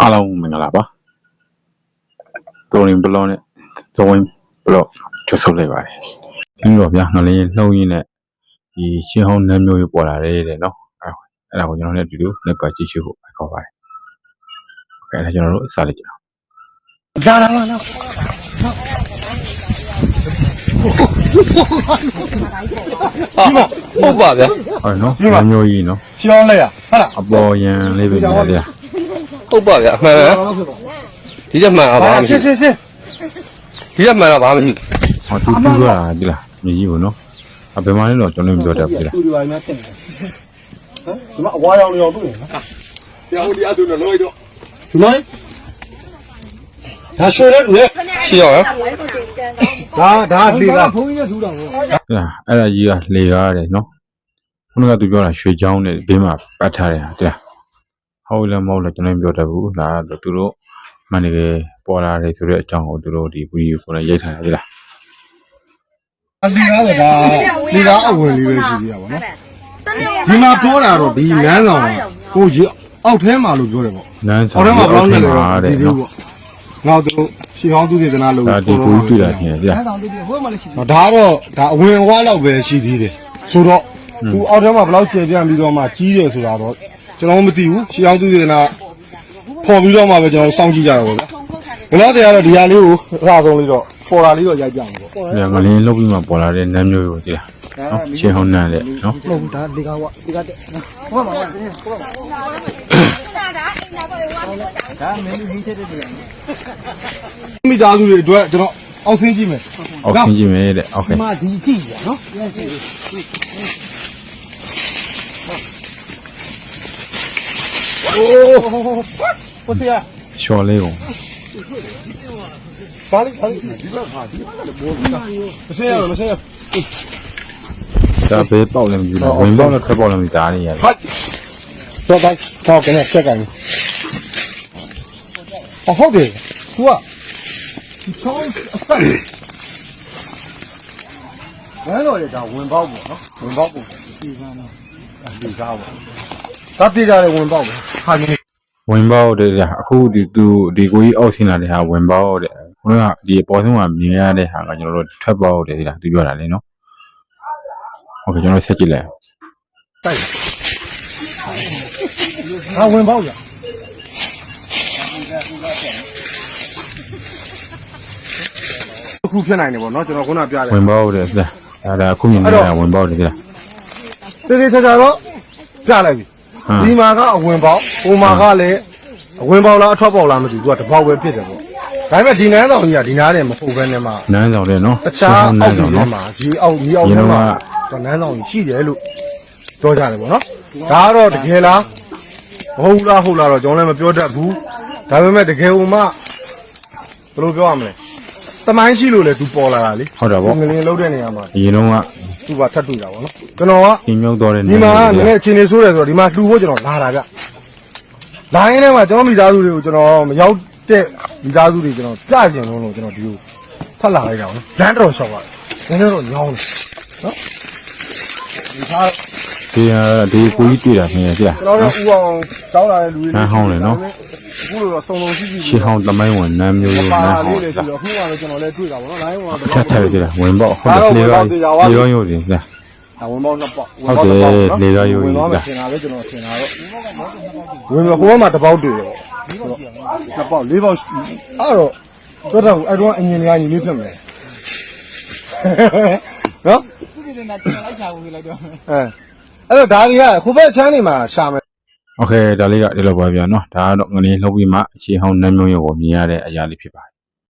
အားလုံးမင်္ဂလာပါတိုရင်ဘလော့နဲ့ဇဝင်းဘလော့ချွတ်ဆုပ်လိုက်ပါတယ်ဒီလိုတော့ဗျာငလင်းလှုံးရင်းနဲ့ဒီရှင်းဟောင်းနမ်းမျိုးတွေပေါ်လာတယ်တဲ့နော်အဲ့အဲ့ဒါကိုကျွန်တော်တို့လည်းဒီလိုလက်ပါကြည့်ရှုဖို့ခေါ်ပါတယ်โอเคအဲ့ဒါကျွန်တော်တို့စလိုက်ကြအောင် လာလာလာလာဒီမဟုတ်ပါဗျာ ဟုတ်နော် ဒီမှာ နမ်းမျိုးကြီးနော် ရှင်းလိုက်ရဟုတ်လား အပေါ်ယံလေးပဲနေတယ်ဗျာ ဟုတ်ပါဗျာအမှန်ပဲဒီချက်မှန်တာဘာမှမရှိရှင်းရှင်းဒီချက်မှန်တာဘာမှမရှိဟောတူတူကဒီလားမြည်ကြီးကိုနော်အဘယ်မှလဲတော့ကျွန်တော်မပြောတတ်ဘူးလားသူဒီပိုင်းမှာတင်တယ်ဟမ်ဒီမှာအဝါရောင်ရောင်တွေ့ရနော်ကျောင်းတရားသူတော့လို့တော့ဒီမှာဒါရွှေတဲ့လူလေရှိရောဟမ်ဒါဒါလေကဟဲ့အဲ့ဒါကြီးကလေကားတယ်နော်ခုနကသူပြောတာရွှေချောင်းနဲ့ဘေးမှာပတ်ထားတယ်ဟာတဲ့ ဟုတ်လည်းမဟုတ်လည်းကျွန်တော်မပြောတတ်ဘူးဒါတော့သူတို့မန်နေကပေါ်လာတယ်ဆိုတဲ့အကြောင်းကိုသူတို့ဒီဗီဒီယိုကိုလည်းရိုက်ထားတယ်လားလေကားကဒါလေကားအဝင်လေးပဲရှိသေးတာပေါ့နော်ဒီမှာပြောတာတော့ဒီနန်းဆောင်ကိုရအောက်ထဲမှာလို့ပြောတယ်ပေါ့နန်းအောဆောင်က်ထဲမှာဘယ်လောက်နဲ့လဲပါတဲ့ဒီသေးနော်ပေါ့ငါတို့ရှင်းအောင်သူဒေသနာလို့ဒါဒီကိုကြီးတွေ့တာခင်ဗျာဒါကတော့ဒါအဝင်အဝါလောက်ပဲရှိသေးတယ်ဆိုတော့သူအောက်ထဲမှာဘယ်လောက်ကျေပြန့်ပြီးတော့မှကြီးတယ်ဆိုတာတော့ ကျွန်တော်မသိဘူးရှင်းအောင်သူဒေသနာပေါ်ပြီးတော့မှပဲကျွန်တော်စောင့်ကြည့်ကြတော့ဗျာဘယ်တော့တည်းကတော့ဒီဟာလေးကိုအစားဆုံးလေးတော့ပေါ်လာလေးတော့ရိုက်ပြမယ်ပေါ့ ဒါငလင်းလုတ်ပြီးမှပေါ်လာတဲ့နန်းမျိုးကိုဒီလားနော်ရှင်းဟောင်းနန်းလေနော် မဟုတ်ဘူးဒါလေကားဝလေကားတဲ့ဟုတ်ပါပါမိသားစုတွေအတွက်ကျွန်တော်အောက်ဆင်းကြည့်မယ် အောက်ဆင်းကြည့်မယ်တဲ့โอเค ဒီမှာဒီကြည့်ရနော် အိုးကိုစီယာရှော်လေးကိုဘာလဲဘာလဲဒီဘက်ဟာဒီဘက်ကလည်းဘောဘူးမဆင်းရမဆင်းရဒါဘေးပေါက်လည်းမကြည့်ဘူးဝင်ပေါက်လည်းထွက်ပေါက်လည်းမကြားနေရတယ်ဟိုက်တော့တိုင်းတော့ကနေချက်ကန်အဟုတ်တယ်သူကဒီချောင်းအဆက်ဝဲတော့ရတာဝင်ပေါက်ပေါ့နော်ဝင်ပေါက်ပေါ့ဒီကမ်းတော့ဒီကားပေါ့ ဒါတေးကြတယ်ဝင်ပေါက်ပဲဟာကြီးဝင်ပေါက်တဲ့အခုဒီသူဒီကိုကြီးအောက်ဆင်းလာတဲ့ဟာဝင်ပေါက်တဲ့ခုနကဒီအပေါ်ဆုံးကမြင်ရတဲ့ဟာကကျွန်တော်တို့ထွက်ပေါက်တယ်ဒီလားသူပြောတာလေနော်ဟုတ်ကဲ့ကျွန်တော်ဆက်ကြည့်လိုက်တိုက်ဟာဝင်ပေါက်ရအခုဖြစ်နိုင်တယ်ဗောနော်ကျွန်တော်ခုနပြတယ်ဝင်ပေါက်တယ်ဗျာဒါဒါအခုမြင်ရတာဝင်ပေါက်တယ်ဗျာတေးသေးချာချာတော့ပြလိုက်ပြီ ဒီမှာကအဝင်ပေါက်ဟိုမှာကလည်းအဝင်ပေါက်လားအထွက်ပေါက်လားမသိဘူးသူကတပေါက်ပဲဖြစ်တယ်ပေါ့ဒါပေမဲ့ဒီနန်းဆောင်ကြီးကဒီနားနဲ့မဟုတ်ဘဲနဲ့မှနန်းဆောင်တဲ့နော်တခြားနအောက်န်းဒီဆောင်ထဲနော်မှာဒီအောက်ဒီအောက်ဒီထဲတော့ကမှာတော့နန်းဆောင်ကြီးရှိတယ်လို့ပြောကြတယ်ပေါ့နော်ဒါကတော့တကယ်လားမဟုတ်လားဟုတ်လားတော့ကျွန်တော်လည်းမပြောတတ်ဘူးဒါပေမဲ့တကယ်ဟိုမှဘယ်လိုပြောရမလဲတမိုင်းရှိလို့လေသူပေါ်လာတာလေဟုတ်တာပေါ့ငလင်းလုံးတဲ့နေရာမှာအရင်တော့ကသူကထပ်တွေ့တာပေါ့နော် ကျွန်တော်ကပြင်းမြုပ်တော့တဲ့ဒီမှာနည်းနည်းအချိန်နေဆိုးတယ်ဆိုတော့ဒီမှာလှူဖို့ကျွန်တော်လာတာဗျ။လိုင်းထဲမှာကျွန်တော်မိသားစုတွေကိုကျွန်တော်မရောက်တဲ့မိသားစုတွေကျွန်တော်ကြားကျင်လို့လို့ကျွန်တော်ဒီကိုဖတ်လာလိုက်တာနော်။လမ်းတော်လျှောက်ရတယ်။နည်းနည်းတော့ညောင်းတယ်။နော်။ဒီသားဒီဟာဒီကိုကြီးတွေ့တာခင်ဗျာကြာကျွန်တော်တို့ဦးအောင်တောင်းလာတဲ့လူတွေဟမ်ဟောင်းလေနော်အခုလိုတော့စုံစုံကြည့်ကြည့်ရှင်းဟောင်းတမိုင်းဝင်နန်းမျိုးရိုးပါနန်းလာဟောလေးင်းတွေဆိုတော့အခုမှလည်းကျွန်တော်လည်းတွေ့တာပေါ့နော်။လိုင်းကတော့ထက်ထက်ကြည့်တာဝင်ပေါက်ဟုတ်တယ်လေကောလေကောရုပ်တယ်ကြာ အဝင်ပေါင်းနှစ်ပေါက် ဟုတ်တယ်လေကားရိုးကြီး ဝင်သွားမယ်ထင်တာပဲကျွန်တော်ထင်တာတော့ဝင်မဟိုမှာတစ်ပေါက်တွေ့ရောနှစ်ပေါက်လေးပေါက်အဲ့တော့တော်တော်အဲ့တော့အငင်များညီလေးဖြစ်မယ်နော် ခုဒီနေ့ကျွန်တော်လိုက်ချာဖို့ပြလိုက်တော့ အဲအဲ့တော့ဒါတွေကဟိုဘက်ချမ်းနေမှာရှာမယ် โอเคဒါလေးကဒီလိုပါဗျာเนาะဒါကတော့ငလင်းလှုပ်ပြီးမှအခြေဟောင်းနန်းမျိုးရိုးကိုမြင်ရတဲ့အရာလေးဖြစ်ပါတယ် ်